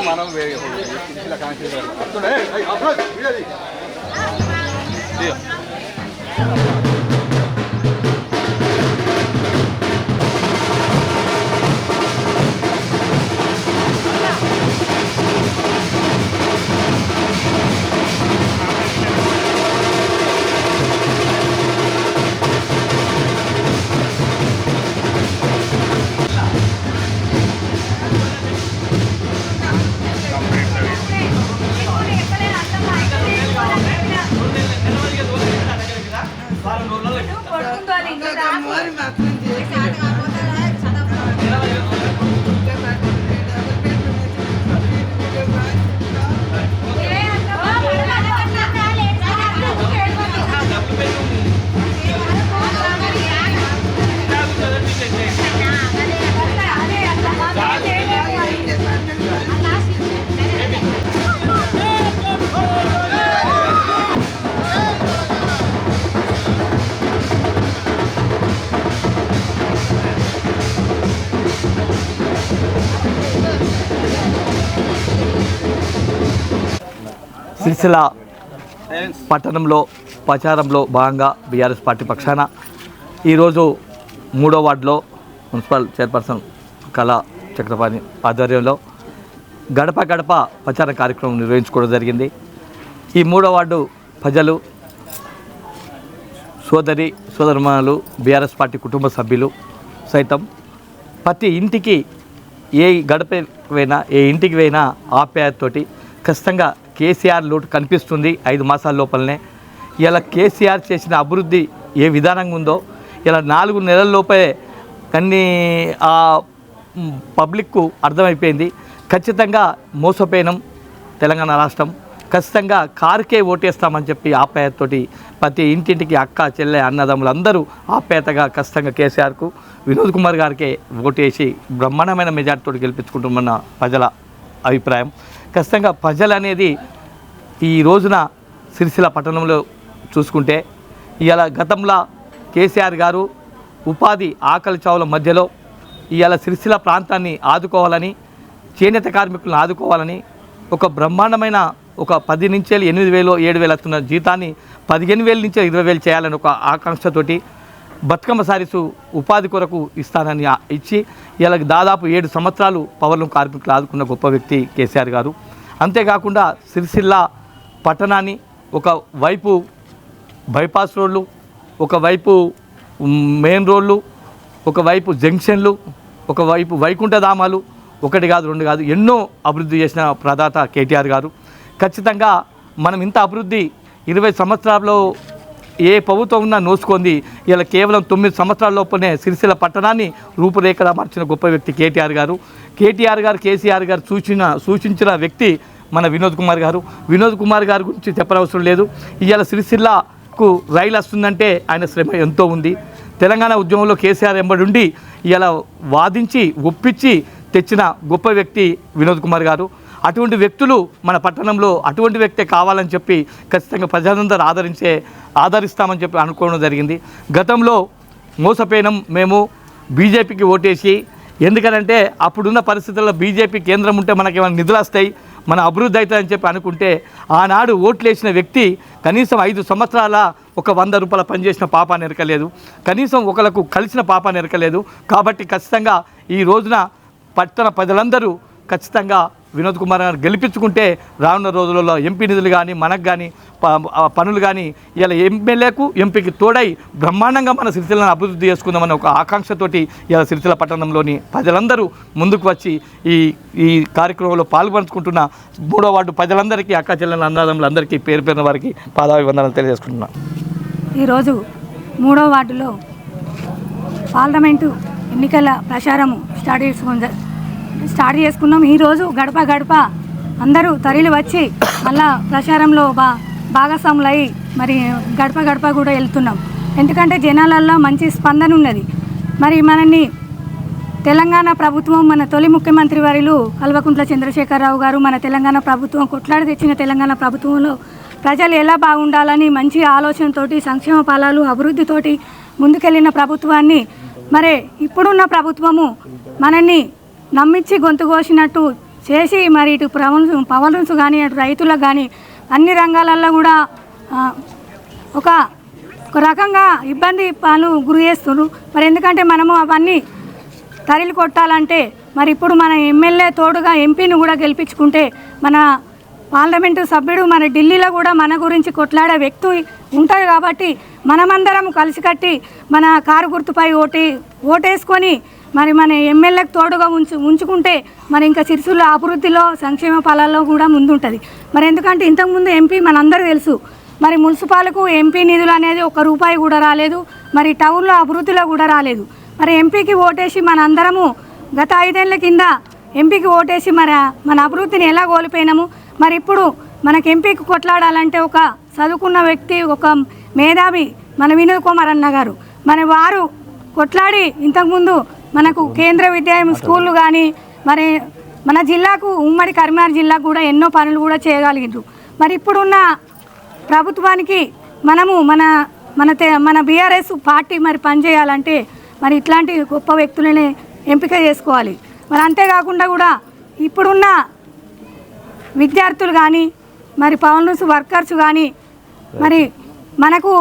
మనం ఇలా కాన్సీ సిరిసిల్ల పట్టణంలో ప్రచారంలో భాగంగా బీఆర్ఎస్ పార్టీ పక్షాన ఈరోజు మూడో వార్డులో మున్సిపల్ చైర్పర్సన్ కళా చక్రపాణి ఆధ్వర్యంలో గడప గడప ప్రచార కార్యక్రమం నిర్వహించుకోవడం జరిగింది. ఈ మూడో వార్డు ప్రజలు సోదరి సోదరుమానులు బీఆర్ఎస్ పార్టీ కుటుంబ సభ్యులు సైతం ప్రతి ఇంటికి ఏ గడప పోయినా ఏ ఇంటికి పోయినా ఆప్యాయతతోటి ఖచ్చితంగా కేసీఆర్ లోటు కనిపిస్తుంది ఐదు మాసాల లోపలనే. ఇలా కేసీఆర్ చేసిన అభివృద్ధి ఏ విధానంగా ఉందో ఇలా నాలుగు నెలల లోపే కన్ని ఆ పబ్లిక్కు అర్థమైపోయింది. ఖచ్చితంగా మోసపోయినాం తెలంగాణ రాష్ట్రం. ఖచ్చితంగా కారుకే ఓటేస్తామని చెప్పి ఆప్యాయతతోటి ప్రతి ఇంటింటికి అక్క చెల్లె అన్నదమ్ములు అందరూ ఆప్యాయతగా ఖచ్చితంగా కేసీఆర్కు వినోద్ కుమార్ గారికే ఓటేసి బ్రహ్మాండమైన మెజార్టీతో గెలిపించుకుంటున్న ప్రజల అభిప్రాయం. ఖచ్చితంగా ప్రజలు అనేది ఈ రోజున సిరిసిల్ల పట్టణంలో చూసుకుంటే ఇవాళ గతంలో కేసీఆర్ గారు ఉపాధి ఆకలి చావుల మధ్యలో ఇవాళ సిరిసిల్ల ప్రాంతాన్ని ఆదుకోవాలని చేనేత కార్మికులను ఆదుకోవాలని ఒక బ్రహ్మాండమైన ఒక పది నుంచి ఎనిమిది వేలు ఏడు వేలు వస్తున్న జీతాన్ని పదిహేను వేల నుంచి ఇరవై వేలు చేయాలని ఒక ఆకాంక్షతోటి బతుకమ్మ సారీసు ఉపాధి కొరకు ఇస్తానని ఇచ్చి ఇలా దాదాపు ఏడు సంవత్సరాలు పవర్లం కార్మికులు ఆదుకున్న గొప్ప వ్యక్తి కేసీఆర్ గారు. అంతేకాకుండా సిరిసిల్ల పట్టణాన్ని ఒక వైపు బైపాస్ రోడ్లు ఒకవైపు మెయిన్ రోడ్లు ఒకవైపు జంక్షన్లు ఒకవైపు వైకుంఠధామాలు ఒకటి కాదు రెండు కాదు ఎన్నో అభివృద్ధి చేసిన ప్రదాత కేటీఆర్ గారు. ఖచ్చితంగా మనం ఇంత అభివృద్ధి ఇరవై సంవత్సరాల్లో ఏ ప్రభుత్వం ఉన్నా నోసుకుంది ఇలా కేవలం తొమ్మిది సంవత్సరాల లోపలనే సిరిసిల్ల పట్టణాన్ని రూపురేఖలా మార్చిన గొప్ప వ్యక్తి కేటీఆర్ గారు. కేటీఆర్ గారు కేసీఆర్ గారు సూచన సూచించిన వ్యక్తి మన వినోద్ కుమార్ గారు. వినోద్ కుమార్ గారి గురించి చెప్పనవసరం లేదు. ఇవాళ సిరిసిల్లకు రైలు వస్తుందంటే ఆయన శ్రమ ఎంతో ఉంది. తెలంగాణ ఉద్యమంలో కేసీఆర్ ఎంబడి ఉండి ఇలా వాదించి ఒప్పించి తెచ్చిన గొప్ప వ్యక్తి వినోద్ కుమార్ గారు. అటువంటి వ్యక్తులు మన పట్టణంలో అటువంటి వ్యక్తే కావాలని చెప్పి ఖచ్చితంగా ప్రజలందరూ ఆదరించే ఆదరిస్తామని చెప్పి అనుకోవడం జరిగింది. గతంలో మోసపోయినం మేము బీజేపీకి ఓటేసి ఎందుకనంటే అప్పుడున్న పరిస్థితుల్లో బీజేపీ కేంద్రం ఉంటే మనకి ఏమైనా నిధులు వస్తాయి మన అభివృద్ధి అవుతుందని చెప్పి అనుకుంటే ఆనాడు ఓట్లేసిన వ్యక్తి కనీసం ఐదు సంవత్సరాల ఒక వంద రూపాయల పనిచేసిన పాపాన్ని ఎరకలేదు కనీసం ఒకలకు కలిసిన పాపాన్ని ఎరకలేదు కాబట్టి ఖచ్చితంగా ఈ రోజున పట్టణ ప్రజలందరూ ఖచ్చితంగా వినోద్ కుమార్ గారు గెలిపించుకుంటే రానున్న రోజులలో ఎంపీ నిధులు కానీ మనకు కానీ పనులు కానీ ఇలా ఎమ్మెల్యేకు ఎంపీకి తోడై బ్రహ్మాండంగా మన సిరిసిల్లను అభివృద్ధి చేసుకుందామని ఒక ఆకాంక్షతోటి ఇలా సిరిసిల్ల పట్టణంలోని ప్రజలందరూ ముందుకు వచ్చి ఈ ఈ కార్యక్రమంలో పాల్పంచుకుంటున్న మూడో వార్డు ప్రజలందరికీ అక్క చెల్లెల అన్నదమ్ములందరికీ పేరు పేరున వారికి పాదాభివందనాలు తెలియజేసుకుంటున్నాను ఈరోజు మూడో వార్డులో పార్లమెంటు ఎన్నికల ప్రచారము స్టార్ట్ చేసుకుందా. స్టార్ట్ చేసుకున్నాం. ఈరోజు గడప గడప అందరూ తరలి వచ్చి మళ్ళా ప్రచారంలో బా భాగస్వాములై మరి గడప గడప కూడా వెళ్తున్నాం. ఎందుకంటే జనాలల్లో మంచి స్పందన ఉన్నది. మరి మనల్ని తెలంగాణ ప్రభుత్వం మన తొలి ముఖ్యమంత్రి వారిలు కల్వకుంట్ల చంద్రశేఖరరావు గారు మన తెలంగాణ ప్రభుత్వం కొట్లాడి తెచ్చిన తెలంగాణ ప్రభుత్వంలో ప్రజలు ఎలా బాగుండాలని మంచి ఆలోచనతోటి సంక్షేమ ఫలాలు అభివృద్ధితోటి ముందుకెళ్ళిన ప్రభుత్వాన్ని మరి ఇప్పుడున్న ప్రభుత్వము మనల్ని నమ్మించి గొంతు కోసినట్టు చేసి మరి ఇటు ప్రవన్స్ పవన్స్ కానీ అటు రైతులకు కానీ అన్ని రంగాలల్లో కూడా ఒక ఒక రకంగా ఇబ్బంది పాలు గురి చేస్తున్నారు మరి ఎందుకంటే మనము అవన్నీ తరిలు కొట్టాలంటే మరి ఇప్పుడు మన ఎమ్మెల్యే తోడుగా ఎంపీని కూడా గెలిపించుకుంటే మన పార్లమెంటు సభ్యుడు మన ఢిల్లీలో కూడా మన గురించి కొట్లాడే వ్యక్తి ఉంటారు కాబట్టి మనమందరం కలిసికట్టి మన కారు గుర్తుపై ఓటే ఓటేసుకొని మరి మన ఎమ్మెల్యేకి తోడుగా ఉంచు ఉంచుకుంటే మరి ఇంకా సిరిసిల్ల అభివృద్ధిలో సంక్షేమ ఫలాల్లో కూడా ముందుంటుంది. మరి ఎందుకంటే ఇంతకుముందు ఎంపీ మనందరూ తెలుసు. మరి మున్సిపాలకు ఎంపీ నిధులు అనేది ఒక రూపాయి కూడా రాలేదు. మరి టౌన్లో అభివృద్ధిలో కూడా రాలేదు. మరి ఎంపీకి ఓటేసి మన అందరము గత ఐదేళ్ళ కింద ఎంపీకి ఓటేసి మరి మన అభివృద్ధిని ఎలా కోల్పోయినాము? మరి ఇప్పుడు మనకి ఎంపీకి కొట్లాడాలంటే ఒక చదువుకున్న వ్యక్తి ఒక మేధావి మన వినోద్ కుమార్ అన్న గారు. మరి వారు కొట్లాడి ఇంతకుముందు మనకు కేంద్ర విద్యాలయం స్కూళ్ళు కానీ మరి మన జిల్లాకు ఉమ్మడి కరీంనగర్ జిల్లాకు కూడా ఎన్నో పనులు కూడా చేయగలిగిండ్రు. మరి ఇప్పుడున్న ప్రభుత్వానికి మనము మన మన తె- మన బీఆర్ఎస్ పార్టీ మరి పనిచేయాలంటే మరి ఇట్లాంటి గొప్ప వ్యక్తులని ఎంపిక చేసుకోవాలి. మరి అంతేకాకుండా కూడా ఇప్పుడున్న విద్యార్థులు కానీ మరి పవన్స్ వర్కర్స్ కానీ మరి మనకు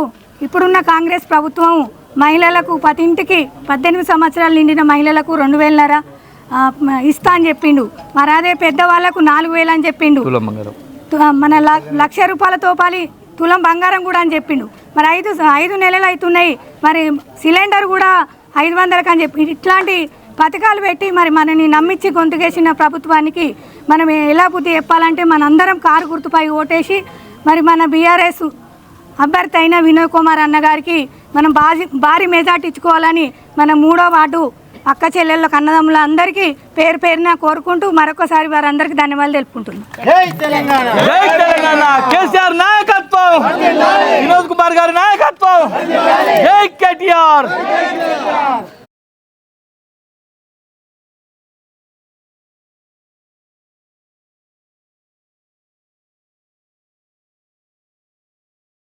ఇప్పుడున్న కాంగ్రెస్ ప్రభుత్వం మహిళలకు ప్రతి ఇంటికి పద్దెనిమిది సంవత్సరాలు నిండిన మహిళలకు రెండు వేలన్నర ఇస్తా అని చెప్పిండు. మరి అదే పెద్దవాళ్ళకు నాలుగు వేలు అని చెప్పిండు. మన లక్ష రూపాయలతో పాలి తులం బంగారం కూడా అని చెప్పిండు. మరి ఐదు ఐదు నెలలు అవుతున్నాయి మరి సిలిండర్ కూడా ఐదు వందలకు అని చెప్పి ఇట్లాంటి పథకాలు పెట్టి మరి మనని నమ్మించి గొంతుకేసిన ప్రభుత్వానికి మనం ఎలా బుద్ధి చెప్పాలంటే మనందరం కారు గుర్తుపై ఓటేసి మరి మన బీఆర్ఎస్ అభ్యర్థి అయిన వినోద్ కుమార్ అన్న గారికి మనం భారీ భారీ మెజార్టీ ఇచ్చుకోవాలని మన మూడో వార్డు అక్క చెల్లెళ్ళ కన్నదమ్ముల అందరికీ పేరు పేరున కోరుకుంటూ మరొకసారి వారందరికీ ధన్యవాదాలు తెలుపుకుంటున్నాను జై తెలంగాణ. కేసీఆర్ నాయకత్వం. వినోద్ కుమార్ గారి నాయకత్వం. జై కేటీఆర్.